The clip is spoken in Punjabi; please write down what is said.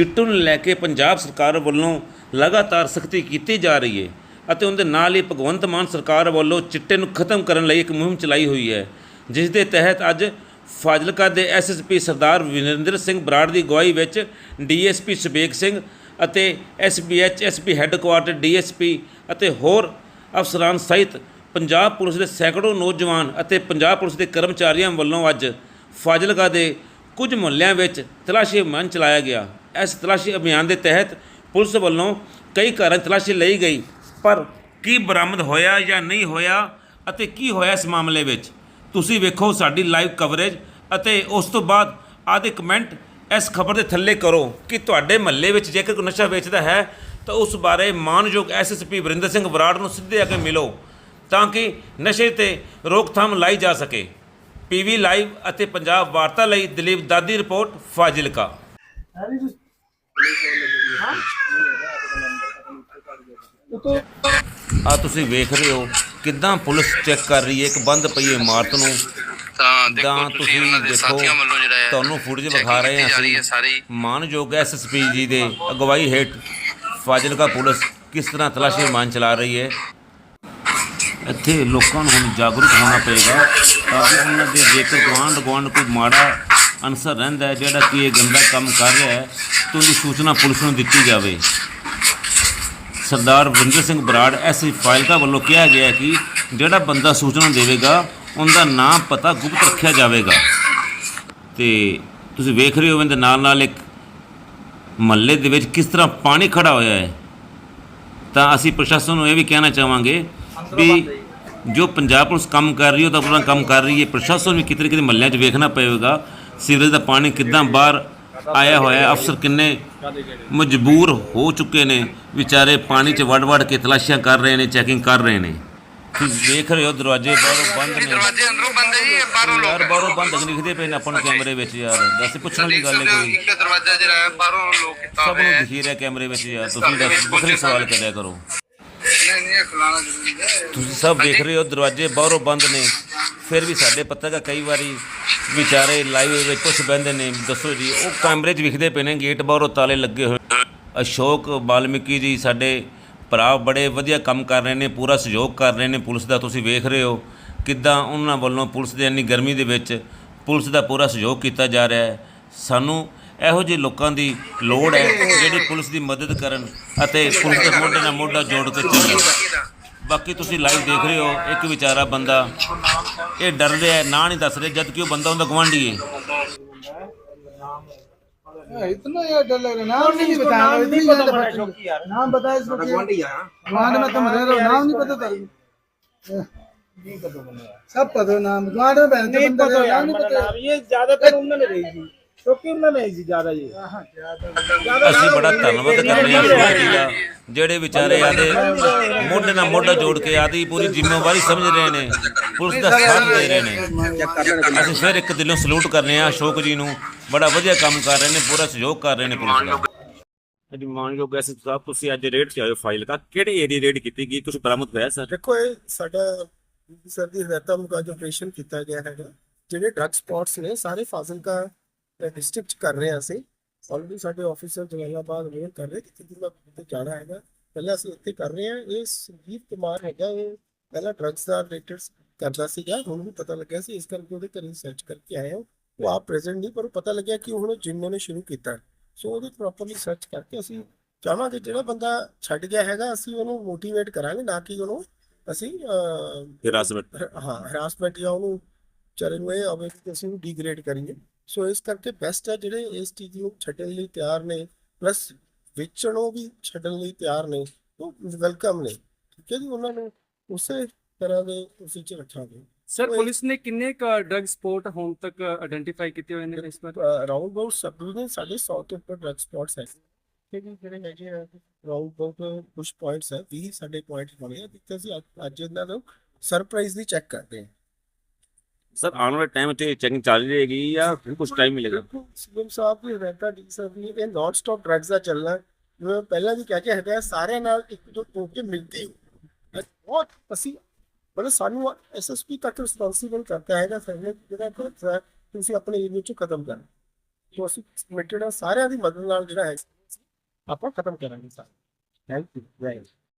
ਚਿੱਟੂ ਨੂੰ ਲੈ ਕੇ ਪੰਜਾਬ ਸਰਕਾਰ ਵੱਲੋਂ ਲਗਾਤਾਰ ਸਖਤੀ ਕੀਤੀ ਜਾ ਰਹੀ ਹੈ ਅਤੇ ਉਹਦੇ ਨਾਲ ਹੀ ਭਗਵੰਤ ਮਾਨ ਸਰਕਾਰ ਵੱਲੋਂ ਚਿੱਟੇ ਨੂੰ ਖਤਮ ਕਰਨ ਲਈ ਇੱਕ ਮੁਹਿੰਮ ਚਲਾਈ ਹੋਈ ਹੈ, ਜਿਸ ਦੇ ਤਹਿਤ ਅੱਜ ਫਾਜ਼ਿਲਕਾ ਦੇ ਐਸਐਸਪੀ ਸਰਦਾਰ ਵਿਨਿੰਦਰ ਸਿੰਘ ਬਰਾੜ ਦੀ ਅਗਵਾਈ ਵਿੱਚ ਡੀਐਸਪੀ ਸੁਬੇਗ ਸਿੰਘ ਅਤੇ ਐਸਪੀਐਚ ਐਸਪੀ ਹੈੱਡਕੁਆਰਟਰ ਡੀਐਸਪੀ ਅਤੇ ਹੋਰ ਅਫਸਰਾਂ ਸਹਿਤ ਪੰਜਾਬ ਪੁਲਿਸ ਦੇ ਸੈਂਕੜੋ ਨੌਜਵਾਨ ਅਤੇ ਪੰਜਾਬ ਪੁਲਿਸ ਦੇ ਕਰਮਚਾਰੀਆਂ ਵੱਲੋਂ ਅੱਜ ਫਾਜ਼ਿਲਕਾ ਦੇ ਕੁਝ ਮੁਹੱਲਿਆਂ ਵਿੱਚ ਤਲਾਸ਼ੀ ਅਭਿਆਨ ਚਲਾਇਆ ਗਿਆ। ਇਸ ਤਲਾਸ਼ੀ ਅਭਿਆਨ ਦੇ ਤਹਿਤ ਪੁਲਿਸ ਵੱਲੋਂ ਕਈ ਘਰਾਂ 'ਚ ਤਲਾਸ਼ੀ ਲਈ ਗਈ, ਪਰ ਕੀ ਬਰਾਮਦ ਹੋਇਆ ਜਾਂ ਨਹੀਂ ਹੋਇਆ ਅਤੇ ਕੀ ਹੋਇਆ ਇਸ ਮਾਮਲੇ ਵਿੱਚ? ਤੁਸੀਂ ਵੇਖੋ ਸਾਡੀ ਲਾਈਵ ਕਵਰੇਜ ਅਤੇ ਉਸ ਤੋਂ ਬਾਅਦ ਆਦੇ ਕਮੈਂਟ ਇਸ ਖਬਰ ਦੇ ਥੱਲੇ ਕਰੋ ਕਿ ਤੁਹਾਡੇ ਮਹੱਲੇ ਵਿੱਚ ਜੇਕਰ ਕੋਈ ਨਸ਼ਾ ਵੇਚਦਾ ਹੈ, ਤਾਂ ਉਸ ਬਾਰੇ ਮਾਨਯੋਗ ਐਸਐਸਪੀ ਵਰਿੰਦਰ ਸਿੰਘ ਬਰਾੜ ਨੂੰ ਸਿੱਧੇ ਆ ਕੇ ਮਿਲੋ ਤਾਂ ਕਿ ਨਸ਼ੇ ਤੇ ਰੋਕਥਾਮ ਲਾਈ ਜਾ ਸਕੇ। ਪੀਵੀ ਲਾਈਵ ਅਤੇ ਪੰਜਾਬ ਵਾਰਤਾ ਲਈ ਦਲੀਪ ਦਾਦੀ ਰਿਪੋਰਟ, ਫਾਜ਼ਿਲਕਾ। ਆ ਤੁਸੀਂ ਵੇਖ ਰਹੇ ਹੋ ਕਿੱਦਾਂ ਪੁਲਿਸ ਚੈੱਕ ਕਰ ਰਹੀ ਹੈ ਇੱਕ ਬੰਦ ਪਈ ਇਮਾਰਤ ਨੂੰ। ਤਾਂ ਦੇਖੋ ਤੁਸੀਂ ਉਹਨਾਂ ਦੇ ਸਾਥੀਆਂ ਵੱਲੋਂ ਜਿਹੜਾ ਹੈ ਤੁਹਾਨੂੰ ਫੁਟੇਜ ਵਿਖਾ ਰਹੇ ਹਾਂ ਅਸੀਂ। ਸਾਰੀ। ਮਾਨਯੋਗ ਐਸਐਸਪੀ ਜੀ ਦੇ ਅਗਵਾਈ ਹੇਠ ਫਾਜ਼ਿਲਕਾ ਪੁਲਿਸ ਕਿਸ ਤਰ੍ਹਾਂ ਤਲਾਸ਼ੀ ਅਭਿਆਨ ਚਲਾ ਰਹੀ ਹੈ। ਇੱਥੇ ਲੋਕਾਂ ਨੂੰ ਹੁਣ ਜਾਗਰੂਕ ਹੋਣਾ ਪਏਗਾ ਤਾਂ ਕਿ ਉਹਨਾਂ ਦੇ ਜੇਕਰ ਗੁਆਂਢ ਗੁਆਂਢ ਕੋਈ ਮਾੜਾ ਅਨਸਰ ਰਹਿੰਦਾ ਹੈ ਜਿਹੜਾ ਕਿ ਇਹ ਗੰਦਾ ਕੰਮ ਕਰ ਰਿਹਾ ਹੈ ਤਾਂ ਉਹਦੀ ਸੂਚਨਾ ਪੁਲਿਸ ਨੂੰ ਦਿੱਤੀ ਜਾਵੇ। ਸਰਦਾਰ ਵਰਿੰਦਰ ਸਿੰਘ ਬਰਾੜ ਐਸੀ ਫਾਇਲਕਾ ਵੱਲੋਂ ਕਿਹਾ ਗਿਆ ਕਿ ਜਿਹੜਾ ਬੰਦਾ ਸੂਚਨਾ ਦੇਵੇਗਾ, ਉਹਦਾ ਨਾਮ ਪਤਾ ਗੁਪਤ ਰੱਖਿਆ ਜਾਵੇਗਾ। ਤੇ ਤੁਸੀਂ ਵੇਖ ਰਹੇ ਹੋ ਇਹਦੇ ਨਾਲ ਨਾਲ ਇੱਕ ਮਹੱਲੇ ਦੇ ਵਿੱਚ ਕਿਸ ਤਰ੍ਹਾਂ ਪਾਣੀ ਖੜਾ ਹੋਇਆ ਹੈ। ਤਾਂ ਅਸੀਂ ਪ੍ਰਸ਼ਾਸਨ ਨੂੰ ਇਹ ਵੀ ਕਹਿਣਾ ਚਾਹਾਂਗੇ ਵੀ ਜੋ ਪੰਜਾਬ ਪੁਲਿਸ ਕੰਮ ਕਰ ਰਹੀ ਹੈ, ਉਹ ਤਾਂ ਆਪਣਾ ਕੰਮ ਕਰ ਰਹੀ ਹੈ। ਪ੍ਰਸ਼ਾਸਨ ਵੀ ਕਿਤੇ ਨਾ ਕਿਤੇ ਮਹੱਲਿਆਂ 'ਚ ਵੇਖਣਾ ਪਵੇਗਾ ਸੀਵਰੇਜ ਦਾ ਪਾਣੀ ਕਿੱਦਾਂ ਬਾਹਰ ਆਇਆ ਹੋਇਆ ਹੈ ਅਫਸਰ ਕਿੰਨੇ ਮਜਬੂਰ ਹੋ ਚੁੱਕੇ ਨੇ ਵਿਚਾਰੇ ਪਾਣੀ 'ਚ ਵੜ ਵੜ ਕੇ ਤਲਾਸ਼ੀਆਂ ਕਰ ਰਹੇ ਨੇ ਚੈਕਿੰਗ ਕਰ ਰਹੇ ਨੇ। ਤੁਸੀਂ ਵੇਖ ਰਹੇ ਹੋ ਦਰਵਾਜ਼ੇ ਬਾਹਰੋਂ ਬੰਦ ਨੇ। ਦਰਵਾਜ਼ੇ ਅੰਦਰੋਂ ਬੰਦ ਹੈ ਜੀ ਇਹ ਬਾਹਰੋਂ ਲੋਕ ਯਾਰ ਬਾਹਰੋਂ ਬੰਦ ਲਿਖਦੇ ਪਏ ਨੇ ਆਪਾਂ ਨੂੰ ਕੈਮਰੇ ਵਿੱਚ ਯਾਰ। ਦੱਸ ਪੁੱਛਣ ਦੀ ਗੱਲ ਹੈ ਕੋਈ। ਦਰਵਾਜ਼ਾ ਜਿਹੜਾ ਹੈ ਬਾਹਰੋਂ ਲੋਕ ਕੀਤਾ ਸਭ ਨੂੰ ਹੈ। ਦਿਖੀ ਰਿਹਾ ਕੈਮਰੇ ਵਿੱਚ ਯਾਰ। ਤੁਸੀਂ ਦੱਸ ਵੱਖਰੇ ਸਵਾਲ ਕਰਿਆ ਕਰੋ। ਨਹੀਂ ਨਹੀਂ ਇਹ ਖੁਲਾਣਾ ਜ਼ਰੂਰੀ ਹੈ। ਤੁਸੀਂ ਸਭ ਵੇਖ ਰਹੇ ਹੋ ਦਰਵਾਜ਼ੇ ਬਾਹਰੋਂ ਬੰਦ ਨੇ। ਫਿਰ ਵੀ ਸਾਡੇ ਪੱਤਰਕਾਰ ਕਈ ਵਾਰੀ ਵਿਚਾਰੇ ਲਾਈਵ ਵਿੱਚ ਕੁਛ ਬਹਿੰਦੇ ਨੇ। ਦੱਸੋ ਜੀ, ਉਹ ਕੈਮਰੇ 'ਚ ਵਿਖਦੇ ਪਏ ਨੇ, ਗੇਟ ਬਾਹਰੋਂ ਤਾਲੇ ਲੱਗੇ ਹੋਏ ਅਸ਼ੋਕ ਬਾਲਮਿਕੀ ਜੀ, ਸਾਡੇ ਭਰਾ ਬੜੇ ਵਧੀਆ ਕੰਮ ਕਰ ਰਹੇ ਨੇ, ਪੂਰਾ ਸਹਿਯੋਗ ਕਰ ਰਹੇ ਨੇ ਪੁਲਿਸ ਦਾ, ਤੁਸੀਂ ਵੇਖ ਰਹੇ ਹੋ ਕਿੱਦਾਂ ਉਹਨਾਂ ਵੱਲੋਂ ਪੁਲਿਸ ਦੇ ਇੰਨੀ ਗਰਮੀ ਦੇ ਵਿੱਚ ਪੁਲਿਸ ਦਾ ਪੂਰਾ ਸਹਿਯੋਗ ਕੀਤਾ ਜਾ ਰਿਹਾ ਹੈ। ਸਾਨੂੰ ਇਹੋ ਜਿਹੇ ਲੋਕਾਂ ਦੀ ਲੋੜ ਹੈ, ਜਿਹੜੇ ਪੁਲਿਸ ਦੀ ਮਦਦ ਕਰਨ ਅਤੇ ਪੁਲਿਸ ਦੇ ਮੋਢੇ ਨਾਲ ਮੋਢਾ ਜੋੜ ਕੇ ਚੱਲਣ। ਬਾਕੀ ਤੁਸੀਂ ਲਾਈਵ ਦੇਖ ਰਹੇ ਹੋ ਇੱਕ ਵਿਚਾਰਾ ਬੰਦਾ ਇਹ ਡਰ ਰਿਹਾ ਹੈ ਨਾਂ ਨਹੀਂ ਦੱਸ ਰਿਹਾ ਜਦ ਕਿ ਉਹ ਬੰਦਾ ਉਹਦਾ ਗਵਾਂਢੀ ਹੈ इतना यार डर लग रहा है नाम नहीं बताया इतनी ज्यादा बात यार नाम बताया इसको गुआंढ में तुम रह रहे हो नाम नहीं पता था सब पता है नाम गुआंढ में पहनते नहीं बंदे पता रहे, यार नाम नहीं मतलब पता नाम ये ज्यादातर उन्होंने रही थी ਅਸੀਂ ਬੜਾ ਧੰਨਵਾਦ ਕਰਦੇ ਹਾਂ ਯੋਗਾ ਜੀ ਦਾ। ਜਿਹੜੇ ਵਿਚਾਰੇ ਆਦੇ ਮੋਢੇ ਨਾਲ ਮੋਢਾ ਜੋੜ ਕੇ ਆਦੀ ਪੂਰੀ ਜ਼ਿੰਮੇਵਾਰੀ ਸਮਝ ਰਹੇ ਨੇ ਪੁਲਿਸ ਦਾ ਸਾਥ ਦੇ ਰਹੇ ਨੇ। ਅਸੀਂ ਫਿਰ ਇੱਕ ਦਿਲੋਂ ਸਲੂਟ ਕਰਨੇ ਆ ਅਸ਼ੋਕ ਜੀ ਨੂੰ। ਬੜਾ ਵਧੀਆ ਕੰਮ ਕਰ ਰਹੇ ਨੇ ਪੂਰਾ ਸਹਿਯੋਗ ਕਰ ਰਹੇ ਨੇ ਪੁਲਿਸ ਦਾ। ਜੀ ਮਾਨਯੋਗ ਐਸ ਸਾਹਿਬ ਤੁਸੀਂ ਅੱਜ ਰੇਡ ਤੇ ਆਇਓ ਫਾਈਲ ਦਾ ਕਿਹੜੇ ਏਰੀਆ ਰੇਡ ਕੀਤੀ ਗਈ? ਕੁਝ ਬਰਾਮਦ ਹੋਇਆ ਸਰ? ਦੇਖੋ ਇਹ ਸਾਡਾ ਸਰ ਦੀ ਹਦਾਇਤਾਂ ਮੁਤਾਬਕ ਆਪਰੇਸ਼ਨ ਕੀਤਾ ਗਿਆ ਹੈਗਾ। ਜਿਹੜੇ ਡਰਗ ਸਪੌਟਸ ਨੇ ਸਾਰੇ ਫਾਜ਼ਿਲਕਾ ਡਿਸਟ੍ਰਿਕਟ ਕਰ ਰਹੇ ਹਾਂ ਅਸੀਂ। ਆਲਰੇਡੀ ਸਾਡੇ ਆਫੀਸਰ ਜਲਾਲਾਬਾਦ ਵੇਅਰ ਕਰ ਰਹੇ ਕਿ ਕਿਤੇ ਮੈਂ ਕਿਤੇ ਜਾਣਾ ਹੈਗਾ। ਪਹਿਲਾਂ ਅਸੀਂ ਇੱਥੇ ਕਰ ਰਹੇ ਹਾਂ। ਇਹ ਸੰਜੀਵ ਕੁਮਾਰ ਹੈਗਾ ਇਹ ਪਹਿਲਾਂ ਡਰੱਗਸ ਦਾ ਰਿਲੇਟਡ ਕਰਦਾ ਸੀਗਾ। ਹੁਣ ਵੀ ਪਤਾ ਲੱਗਿਆ ਸੀ ਇਸ ਕਰਕੇ ਉਹਦੇ ਘਰੇ ਸਰਚ ਕਰਕੇ ਆਏ ਹਾਂ। ਉਹ ਆਪ ਪ੍ਰੈਜ਼ੈਂਟ ਨਹੀਂ ਪਰ ਉਹ ਪਤਾ ਲੱਗਿਆ ਕਿ ਹੁਣ ਜਿਮ ਨੇ ਸ਼ੁਰੂ ਕੀਤਾ। ਸੋ ਉਹਦੇ ਪ੍ਰੋਪਰਲੀ ਸਰਚ ਕਰਕੇ ਅਸੀਂ ਚਾਹਾਂਗੇ ਜਿਹੜਾ ਬੰਦਾ ਛੱਡ ਗਿਆ ਹੈਗਾ ਅਸੀਂ ਉਹਨੂੰ ਮੋਟੀਵੇਟ ਕਰਾਂਗੇ ਨਾ ਕਿ ਉਹਨੂੰ ਅਸੀਂ ਹਿਰਾਸਤ ਹ- ਹਰਾਸਮੈਂਟ ਜਾਂ ਉਹਨੂੰ ਵਿਚਾਰੇ ਨੂੰ ਇਹ ਕਿ ਅਸੀਂ ਡੀਗ੍ਰੇਡ ਕਰੀਏ। ਸੋ ਇਸ ਕਰਕੇ ਬੈਸਟ ਹੈ ਜਿਹੜੇ ਇਸ ਚੀਜ਼ ਨੂੰ ਛੱਡਣ ਲਈ ਤਿਆਰ ਨੇ ਪਲੱਸ ਵੇਚਣੋਂ ਵੀ ਛੱਡਣ ਲਈ ਤਿਆਰ ਨੇ ਉਹ ਵੈਲਕਮ ਨੇ ਠੀਕ ਹੈ ਜੀ? ਉਹਨਾਂ ਨੂੰ ਉਸੇ ਤਰ੍ਹਾਂ ਦੇ ਉਸੇ ਚ ਰੱਖਾਂਗੇ। ਸਰ ਪੁਲਿਸ ਨੇ ਕਿੰਨੇ ਕ ਡਰਗ ਸਪੋਰਟ ਹੁਣ ਤੱਕ ਆਇਡੈਂਟੀਫਾਈ ਕੀਤੇ ਹੋਏ ਨੇ ਇਸ ਵਾਰ? ਰਾਉਂਡ ਬਾਊਟ ਸਬ ਡਿਵੀਜ਼ਨ ਸਾਡੇ 100 ਤੋਂ ਉੱਪਰ ਡਰਗ ਸਪੌਟਸ ਹੈ। ਠੀਕ ਹੈ ਜਿਹੜੇ ਹੈਗੇ ਰਾਉਂਡ ਬਾਊਟ ਕੁਝ ਪੁਆਇੰਟਸ ਹੈ 20 ਸਾਡੇ ਪੁਆਇੰਟ ਹੋਣੇ ਆ ਜਿੱਥੇ ਅਸੀਂ ਅੱਜ- ਇਹਨਾਂ ਨੂੰ ਸਰਪ੍ਰਾਈਜ਼ ਦੀ ਚੈੱਕ ਕਰਦੇ ਹਾਂ। ਸਰ, ਆਉਣ ਵਾਲੇ ਟਾਈਮ ਤੇ ਚੈਕਿੰਗ ਚੱਲ ਰਹੇਗੀ ਜਾਂ ਫਿਰ ਕੁਝ ਟਾਈਮ ਮਿਲੇਗਾ? ਸੀਐਮ ਸਾਹਿਬ ਦੀ ਹਦਾਇਤਾਂ ਡੀ ਸਾਹਿਬ ਦੀ ਇਹ ਨਾਨ ਸਟਾਪ ਡਰੱਗਸ ਦਾ ਚੱਲਣਾ, ਜਿਵੇਂ ਮੈਂ ਪਹਿਲਾਂ ਵੀ ਕਹਿ ਕੇ ਹਟਿਆ, ਸਾਰਿਆਂ ਨਾਲ ਇੱਕਜੁੱਟ ਹੋ ਕੇ ਮਿਲਦੇ ਹੋ ਇਹ ਬਹੁਤ ਅਸੀਂ, ਮਤਲਬ ਸਾਨੂੰ ਐਸਐਸਪੀ ਤੱਕ ਰਿਸਪੌਂਸੀਬਲ ਕਰਤਾ ਹੈਗਾ ਫੈਮਿਲੀ ਜਿਹੜਾ drugs ਹੈ, ਤੁਸੀਂ ਆਪਣੇ ਏਰੀਆ ਚ ਖਤਮ ਕਰਨਾ। ਤੋਂ ਅਸੀਂ ਕਮਿਟਡ ਆ ਸਾਰਿਆਂ ਦੀ ਮਦਦ ਨਾਲ ਜਿਹੜਾ ਹੈ, ਆਪਾਂ ਖਤਮ ਕਰਾਂਗੇ, ਸਰ। Thank you very